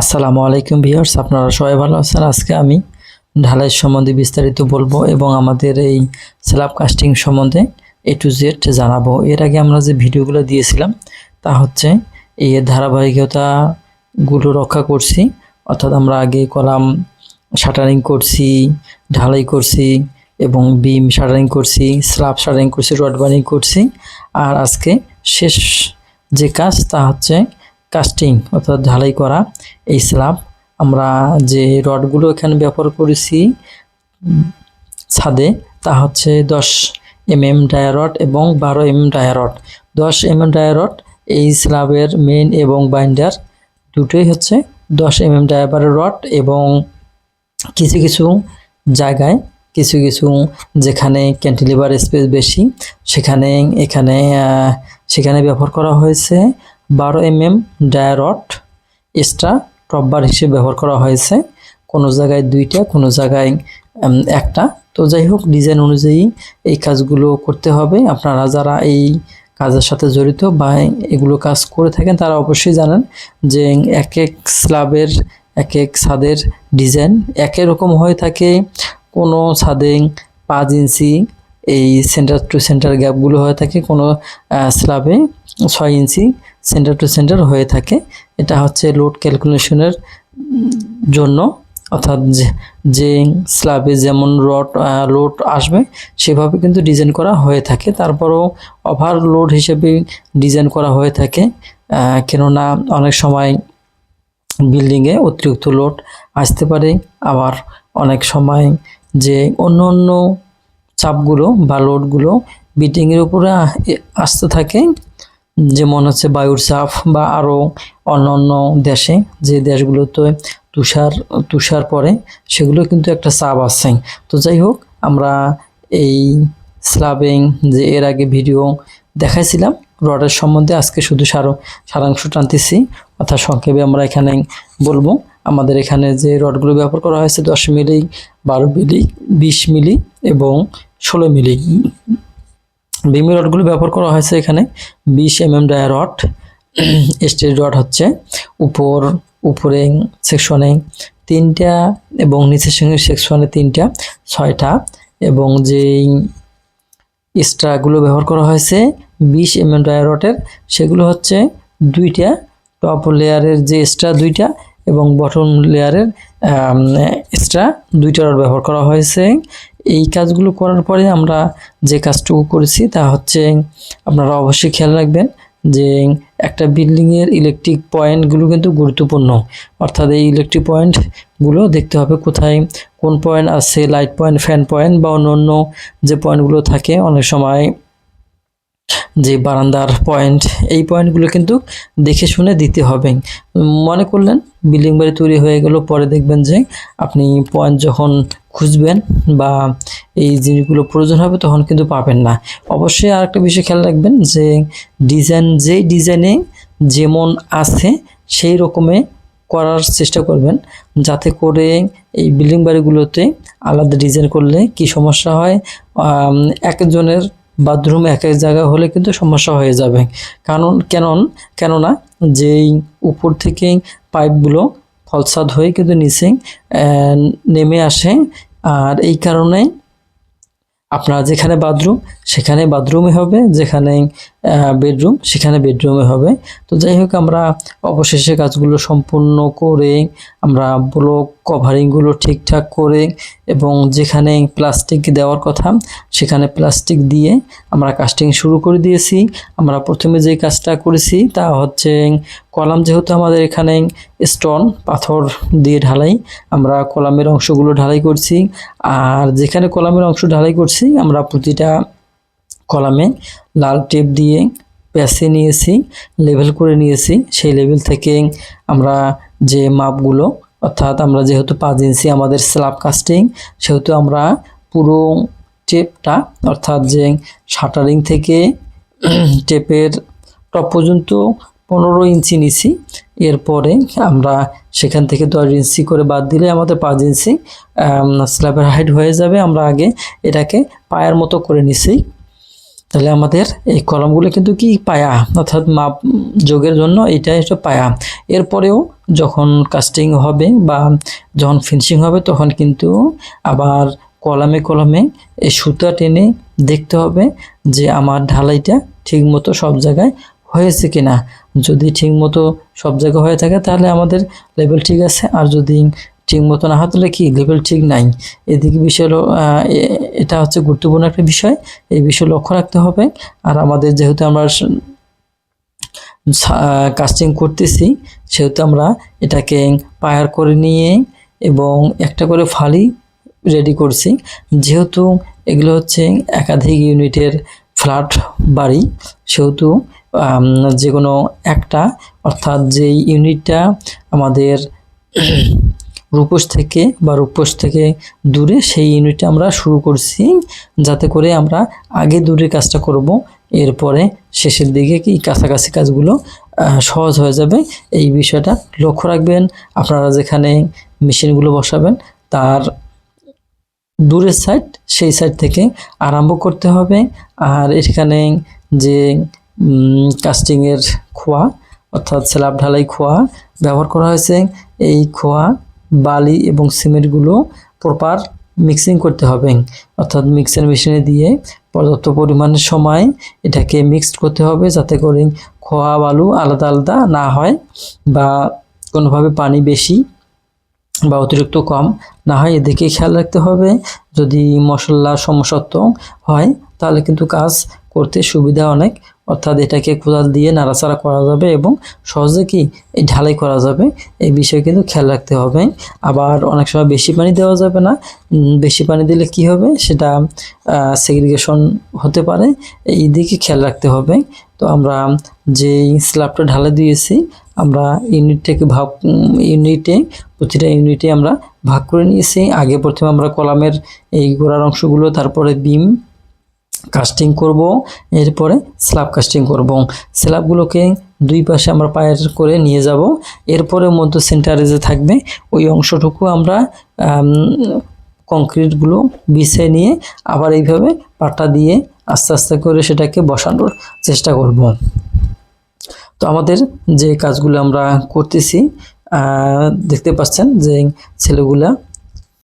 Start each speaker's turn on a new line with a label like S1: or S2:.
S1: আসসালামু আলাইকুম ভিউয়ার্স, আপনারা সবাই ভালো আছেন? আজকে আমি ঢালাই সম্বন্ধে বিস্তারিত বলব এবং আমাদের এই স্ল্যাব কাস্টিং সম্বন্ধে এ টু জেড জানাব। এর আগে আমরা যে ভিডিওগুলো দিয়েছিলাম, তা হচ্ছে এই ধারাবাহিকতাগুলো রক্ষা করছি, অর্থাৎ আমরা আগে কলাম শাটারিং করছি, ঢালাই করছি এবং বিম শাটারিং করছি, স্ল্যাব শাটারিং করছি, রড বার্নিং করছি। আর আজকে শেষ যে কাজ, তা হচ্ছে কাস্টিং অর্থাৎ ঢালাই করা এই স্ল্যাব আমরা যে রডগুলো এখানে ব্যবহার করেছি ছাদে, তা হচ্ছে দশ এম এম ডায়ারড এবং বারো এম এম ডায়ারড দশ এম এম ডায়ারড এই স্ল্যাবের মেন এবং বাইন্ডার দুটোই হচ্ছে দশ এম এম ডায়াবারের রড এবং কিছু কিছু জায়গায়, কিছু কিছু যেখানে ক্যান্টিলিভার স্পেস বেশি, সেখানে, এখানে সেখানে ব্যবহার করা হয়েছে। বারো M M dia rod extra top bar হিসেবে ব্যবহার করা হয়েছে। কোনো জায়গায় দুইটা, কোনো জায়গায় একটা। তো যাই হোক, ডিজাইন অনুযায়ী এই কাজগুলো করতে হবে। আপনারা যারা এই কাজের সাথে জড়িত বা এগুলো কাজ করে থাকেন, তারা অবশ্যই জানেন যে এক এক স্ল্যাবের, এক এক ছাদের ডিজাইন একই রকম হয়ে থাকে। কোনো ছাদে পাঁচ ইঞ্চি এই সেন্টার টু সেন্টার গ্যাপগুলো হয়ে থাকে। কোনো স্ল্যাবে ছয় ইঞ্চি সেন্টার টু সেন্টার হয়ে থাকে। এটা হচ্ছে লোড ক্যালকুলেশনের জন্য। অর্থাৎ যে স্ল্যাবে যেমন রড লোড আসবে, সেভাবে কিন্তু ডিজাইন করা হয়ে থাকে। তারপরেও ওভারলোড হিসেবে ডিজাইন করা হয়ে থাকে। কেননা অনেক সময় বিল্ডিংয়ে অতিরিক্ত লোড আসতে পারে। আবার অনেক সময় যে অন্য অন্য চাপগুলো বা লোডগুলো বিল্ডিংয়ের উপরে আসতে থাকে। যেমন হচ্ছে বায়ুর চাপ বা আরও অন্য অন্য দেশে যে দেশগুলোতে তুষার তুষার পড়ে, সেগুলো কিন্তু একটা চাপ আছে। তো যাই হোক, আমরা এই স্ল্যাবিং যে এর আগে ভিডিও দেখাইছিলাম, রডের সম্বন্ধে আজকে শুধু সার, সারাংশ টানতেছি, অর্থাৎ সংক্ষেপে আমরা এখানে বলব, আমাদের এখানে যে রডগুলো ব্যবহার করা হয়েছে দশ মিলি, বারো মিলি, বিশ মিলি এবং ষোলো মিলি। বিমি রডগুলো ব্যবহার করা হয়েছে এখানে। বিশ M M dia rod, steel rod হচ্ছে। উপর, উপরে সেকশনে তিনটা এবং নিচের সঙ্গে সেকশনে তিনটা, ছয়টা এবং যেই এক্সট্রাগুলো ব্যবহার করা হয়েছে, বিশ এম এম ডায়ারটের সেগুলো হচ্ছে দুইটা টপ লেয়ারের যে এক্সট্রা দুইটা এবং বটম লেয়ারের এক্সট্রা দুইটা রড ব্যবহার করা হয়েছে। এই কাজগুলো করার পরে আমরা যে কাজটুকু করেছি তা হচ্ছে আপনারা অবশ্যই খেয়াল রাখবেন যে একটা বিল্ডিংয়ের ইলেকট্রিক পয়েন্টগুলো কিন্তু গুরুত্বপূর্ণ। অর্থাৎ এই ইলেকট্রিক পয়েন্টগুলো দেখতে হবে কোথায়, কোন পয়েন্ট আছে লাইট পয়েন্ট ফ্যান পয়েন্ট বা অন্য অন্য যে পয়েন্টগুলো থাকে, অনেক সময় যে বারান্দার পয়েন্ট এই পয়েন্টগুলো কিন্তু দেখে শুনে দিতে হবে। মনে করলেন, বিল্ডিং বাড়ি তৈরি হয়ে গেল, পরে দেখবেন যে আপনি পয়েন্ট যখন খুঁজবেন বা এই জিনিসগুলো প্রয়োজন হবে, তখন কিন্তু পাবেন না। অবশ্যই আর একটা বিষয় খেয়াল রাখবেন যে ডিজাইন যেই ডিজাইনে যেমন আছে, সেই রকমে করার চেষ্টা করবেন। যাতে করে এই বিল্ডিং বাড়িগুলোতে আলাদা ডিজাইন করলে কি সমস্যা হয়? একজনের বাথরুম এক এক জায়গা হলে কিন্তু সমস্যা হয়ে যাবে। কারণ, কেনন, কেননা যেই উপর থেকে পাইপগুলো ফলসাদ হয়ে কিন্তু নিচে নেমে আসে, আর এই কারণে আপনার যেখানে বাথরুম, সেখানে বাথরুমে হবে, যেখানে বেডরুম, সেখানে বেডরুমে হবে। তো যাই হোক, আমরা অবশেষে কাজগুলো সম্পূর্ণ করে, আমরা ব্লক কভারিংগুলো ঠিকঠাক করে এবং যেখানে প্লাস্টিক দেওয়ার কথা, সেখানে প্লাস্টিক দিয়ে আমরা কাস্টিং শুরু করে দিয়েছি। আমরা প্রথমে যে কাজটা করেছি তা হচ্ছে, কলাম যেহেতু আমাদের এখানে স্টোন পাথর দিয়ে ঢালাই। আমরা কলামের অংশগুলো ঢালাই করছি। আর যেখানে কলামের অংশ ঢালাই করছি, আমরা প্রতিটা কলামে লাল টেপ দিয়ে প্যাসে নিয়েছি লেভেল করে নিয়েছি। সেই লেভেল থেকে আমরা যে মাপগুলো, অর্থাৎ আমরা যেহেতু পাঁচ ইঞ্চি আমাদের স্ল্যাব কাস্টিং, সেহেতু আমরা পুরো টেপটা, অর্থাৎ যে শাটারিং থেকে টেপের টপ পর্যন্ত পনেরো ইঞ্চি নিছি। এরপরে আমরা সেখান থেকে দশ ইঞ্চি করে বাদ দিলে আমাদের পাঁচ ইঞ্চি স্ল্যাবের হাইট হয়ে যাবে। আমরা আগে এটাকে পায়ের মতো করে নিছি। তাহলে আমাদের এই কলমগুলো কিন্তু কি পায়া? অর্থাৎ মাপ যোগের জন্য এটা হচ্ছে পায়া। এরপরেও যখন কাস্টিং হবে বা যখন ফিনিশিং হবে, তখন কিন্তু আবার কলমে কলমে এই সুতা টেনে দেখতে হবে যে আমার ঢালাইটা ঠিকমতো সব জায়গায় হয়েছে কি না যদি ঠিকমতো সব জায়গায় হয়ে থাকে, তাহলে আমাদের লেভেল ঠিক আছে। আর যদি ঠিক মতো না হয়, তাহলে কি? লেভেল ঠিক নাই। এদিকে বিষয় এটা হচ্ছে গুরুত্বপূর্ণ একটা বিষয়। এই বিষয়ে লক্ষ্য রাখতে হবে। আর আমাদের যেহেতু আমরা কাস্টিং করতেছি, সেহেতু আমরা এটাকে পায়ার করে নিয়ে এবং একটা করে ফালি রেডি করছি। যেহেতু এগুলো হচ্ছে একাধিক ইউনিটের ফ্ল্যাট বাড়ি, সেহেতু যে কোনো একটা, অর্থাৎ যেই ইউনিটটা আমাদের রূপোস থেকে বা রূপোস থেকে দূরে, সেই ইউনিটটা আমরা শুরু করছি, যাতে করে আমরা আগে দূরের কাজটা করব। এরপরে শেষের দিকে কি কাছাকাছি কাজগুলো সহজ হয়ে যাবে। এই বিষয়টা লক্ষ্য রাখবেন। আপনারা যেখানে মেশিনগুলো বসাবেন, তার দূরের সাইড সেই সাইড থেকে আরম্ভ করতে হবে। আর এখানে যে কাস্টিংয়ের খোয়া, অর্থাৎ স্ল্যাব ঢালাই খোয়া ব্যবহার করা হয়েছে। এই খোয়া, বালি এবং সিমেন্টগুলো প্রপার মিক্সিং করতে হবে। অর্থাৎ মিক্সার মেশিনে দিয়ে পর্যাপ্ত পরিমাণের সময় এটাকে মিক্সড করতে হবে যাতে করে খোয়া বালু আলাদা আলাদা না হয় বা কোনোভাবে পানি বেশি বা অতিরিক্ত কম না হয়। এদিকে খেয়াল রাখতে হবে, যদি মশলা সমসত্ব হয় তাহলে কিন্তু কাজ করতে সুবিধা অনেক। অর্থাৎ এটাকে কোদাল দিয়ে নাড়াচাড়া করা যাবে এবং সহজে কি এই ঢালাই করা যাবে, এই বিষয়ে কিন্তু খেয়াল রাখতে হবে। আবার অনেক সময় বেশি পানি দেওয়া যাবে না। বেশি পানি দিলে কি হবে? সেটা সেগ্রিগেশন হতে পারে। এই দিকে খেয়াল রাখতে হবে। তো আমরা যে স্ল্যাবটা ঢালাই দিয়েছি, আমরা ইউনিটটাকে ভাগ ইউনিটে, প্রতিটা ইউনিটে আমরা ভাগ করে নিয়েছি। আগে প্রথমে আমরা কলামের এই গোড়ার অংশগুলো, তারপরে বিম কাস্টিং করব, এরপরে স্ল্যাব কাস্টিং করব। স্ল্যাবগুলোকে দুই পাশে আমরা পায়ের করে নিয়ে যাব। এরপরে মধ্য সেন্টারে যে থাকবে, ওই অংশটুকু আমরা কংক্রিটগুলো বিছিয়ে নিয়ে আবার এইভাবে পাটা দিয়ে আস্তে আস্তে করে সেটাকে বসানোর চেষ্টা করব। তো আমাদের যে কাজগুলো আমরা করতেছি দেখতে পাচ্ছেন যে ছেলেগুলা